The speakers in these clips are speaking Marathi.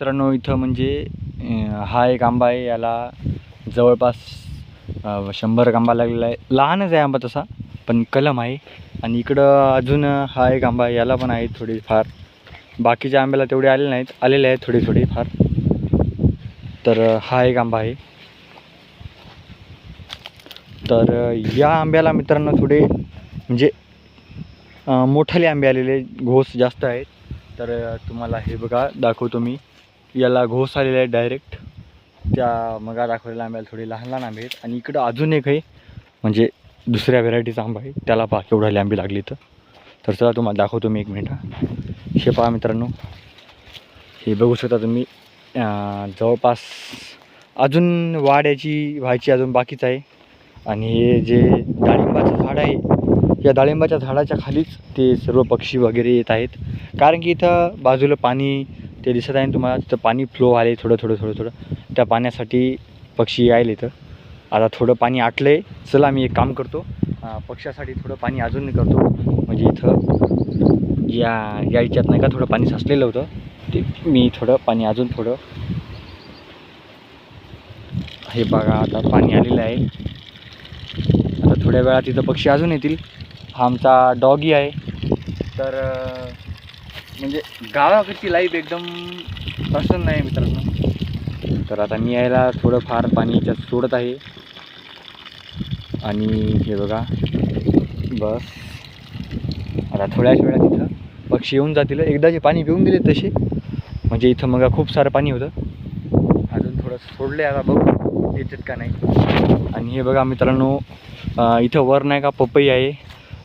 मित्रांनो इथं म्हणजे हा एक आंबा आहे. याला जवळपास शंभर आंबा लागलेला आहे. लहानच आहे आंबा तसा पण कलम आहे. आणि इकडं अजून हा एक आंबा आहे. याला पण आहे थोडी फार बाकीच्या आंब्याला तेवढे आले नाहीत. आलेले आहेत थोडे थोडे फार तर हा एक आंबा आहे. तर या आंब्याला मित्रांनो थोडे म्हणजे मोठाले आंबे आलेले घोस जास्त आहेत. तर तुम्हाला हे बघा दाखवतो मी. याला घोस आलेला आहे डायरेक्ट त्या मगा दाखवलेल्या आंब्याला थोडी लहान लहान आंबे आहेत. आणि इकडं अजून एक आहे म्हणजे दुसऱ्या व्हेरायटीचा आंबा आहे. त्याला पहा केवढाले लांबी लागली तर तर चला तुम्हाला दाखवतो मी एक मिनिट हे. पहा मित्रांनो हे बघू शकता तुम्ही जवळपास अजून वाढ याची व्हायची अजून बाकीच आहे. आणि हे जे डाळिंबाचं झाड आहे या डाळिंबाच्या झाडाच्या खालीच ते सर्व पक्षी वगैरे येत आहेत. कारण की इथं बाजूला पाणी ते दिसत आहे ना तुम्हाला तिथं पाणी फ्लो आले थोडं थोडं थोडं थोडं. त्या पाण्यासाठी पक्षी यायला इथं. आता थोडं पाणी आटलं आहे चला मी एक काम करतो. पक्ष्यासाठी थोडं पाणी अजून करतो म्हणजे इथं या या याच्यात नाही का थोडं पाणी साचलेलं होतं. ते मी थोडं पाणी अजून थोडं. हे बघा आता पाणी आलेलं आहे. आता थोड्या वेळात इथं पक्षी अजून येतील. हा आमचा डॉगी आहे. तर म्हणजे गावाकडची लाईफ एकदम प्रसन्न आहे मित्रांनो. तर आता मी यायला थोडंफार पाणी याच्यात सोडत आहे. आणि हे बघा बस. आता थोड्याच वेळात इथं पक्षी येऊन जातील. एकदा जे पाणी पिऊन गेले तसे. म्हणजे इथं मग खूप सारं पाणी होतं. अजून थोडं सोडलं आता बघू. येतात का नाही. आणि हे बघा मित्रांनो इथं वर नाही का पपई आहे.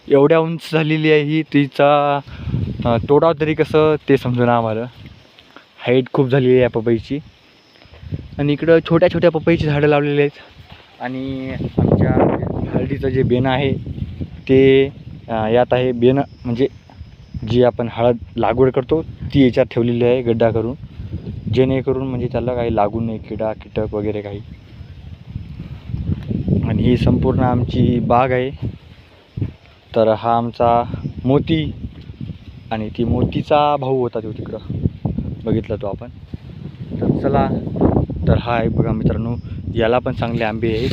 एवढ्या उंच झालेली आहे ही तिचा तोडाव तरी कसं ते समजून आम्हाला. हाईट खूप झालेली आहे या पपईची. आणि इकडं छोट्या छोट्या पपईची झाडं लावलेली आहेत. आणि आमच्या हळदीचं जे बेणं आहे ते यात आहे बेणं. म्हणजे जी आपण हळद लागवड करतो ती याच्यात ठेवलेली आहे गड्डा करून. जेणेकरून म्हणजे त्याला काही लागू नये किडा कीटक वगैरे काही. आणि ही संपूर्ण आमची बाग आहे. तर हा आमचा मोती आणि ती मोतीचा भाऊ होता तो तिकडं. बघितला तो आपण. तर चला तर हा एक बघा मित्रांनो याला पण चांगले आंबे आहेत.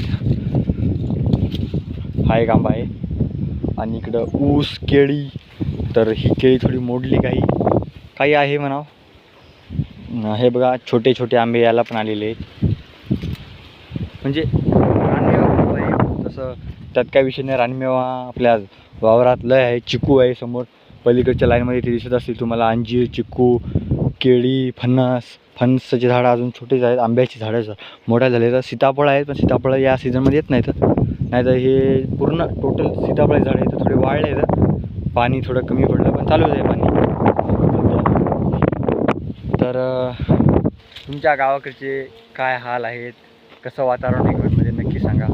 हा एक आंबा आहे. आणि इकडं ऊस केळी तर ही केळी थोडी मोडली काही. काही आहे म्हणावं. हे बघा छोटे छोटे आंबे याला पण आलेले आहेत. म्हणजे रानमेवा तसं त्यात काय विषय नाही. रानमेवा आपल्या वावरात लय आहे चिकू आहे समोर. पलीकडच्या लाईनमध्ये ते दिसत असतील तुम्हाला अंजीर चिक्कू केळी फणस फणसाचे झाडं अजून छोटेच आहेत आंब्याची झाडं मोठ्या झाले तर सीताफळ आहेत पण सीताफळ या सीझनमध्ये येत नाहीत. नाही तर हे पूर्ण टोटल सीताफळ झाडं आहेत थोडे वाळले आहेत. पाणी थोडं कमी पडलं पण चालूच आहे पाणी. तर तुमच्या गावाकडचे काय हाल आहेत? कसं वातावरण आहे? नक्की सांगा.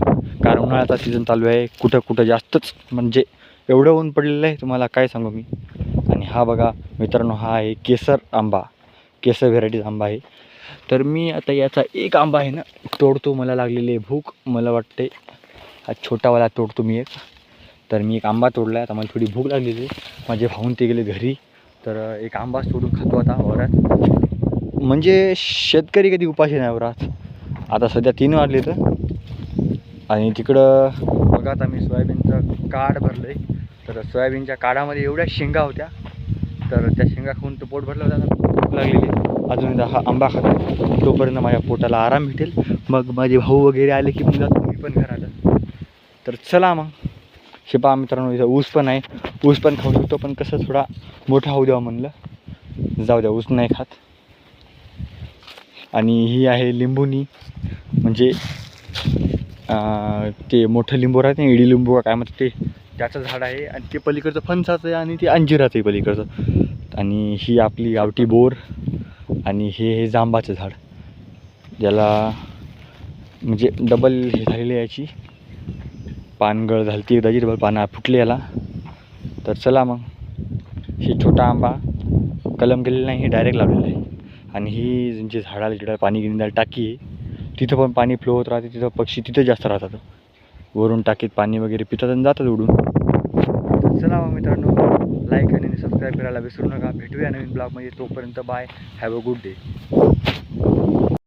कारण उन्हाळ्याचा सीझन चालू आहे. कुठं कुठं जास्तच म्हणजे एवढं ऊन पडलेलं आहे तुम्हाला काय सांगू मी? आणि हा बघा मित्रांनो हा आहे केसर आंबा. केसर व्हेरायटीज आंबा आहे. तर मी आता याचा एक आंबा आहे ना तोडतो मला लागलेली आहे भूक मला वाटते हा छोटावाला तोडतो मी एक. तर मी एक आंबा तोडला आहे आता मला थोडी भूक लागलेली आहे. माझे भाऊन ते गेले घरी. तर एक आंबाच तोडून खातो आता वरात. म्हणजे शेतकरी कधी उपाशी नाही हो वरात आता सध्या तीन वाजले तर. आणि तिकडं बघा आता मी सोयाबीनचं काड भरलं आहे तर सोयाबीनच्या काडामध्ये एवढ्या शेंगा होत्या. तर त्या शेंगा खाऊन तो पोट भरलं होतं. लागलेली. अजून एकदा हा आंबा खातो. तोपर्यंत माझ्या पोटाला आराम भेटेल. मग माझे भाऊ वगैरे आले की मग जातो. मी पण घरात. तर चला मग. शिपा मित्रांनो इथं ऊस पण आहे. ऊस पण खाऊ शकतो पण कसं थोडा मोठा होऊ द्यावा म्हणलं. जाऊ द्या ऊस नाही खात. आणि ही आहे लिंबूनी. म्हणजे ते मोठं लिंबू राहते ना इडी लिंबू काय म्हणतात ते? त्याचं झाड आहे आणि ते पलीकडचं फणसाचं आहे आणि ते अंजिराचं आहे पलीकडचं. आणि ही आपली गावठी बोर आणि हे हे जांबाचं झाड. ज्याला म्हणजे डबल हे झालेली आहे याची. पानगळ झाली ती एकदाची डबल पानं फुटली याला. तर चला मग. हे छोटा आंबा. कलम केलेला नाही हे डायरेक्ट लावलेलं आहे. आणि ही जे झाडाला जिकडं पाणी गिंदाला टाकी आहे. तिथं पण पाणी फ्लो होत राहते तिथं पक्षी तिथं जास्त राहतात. वरून टाकीत पाणी वगैरे पितात आणि जातात उडून. चला मग मित्रांनो लाईक आणि सबस्क्राईब करायला विसरू नका. भेटूया नवीन ब्लॉगमध्ये तोपर्यंत bye have a good day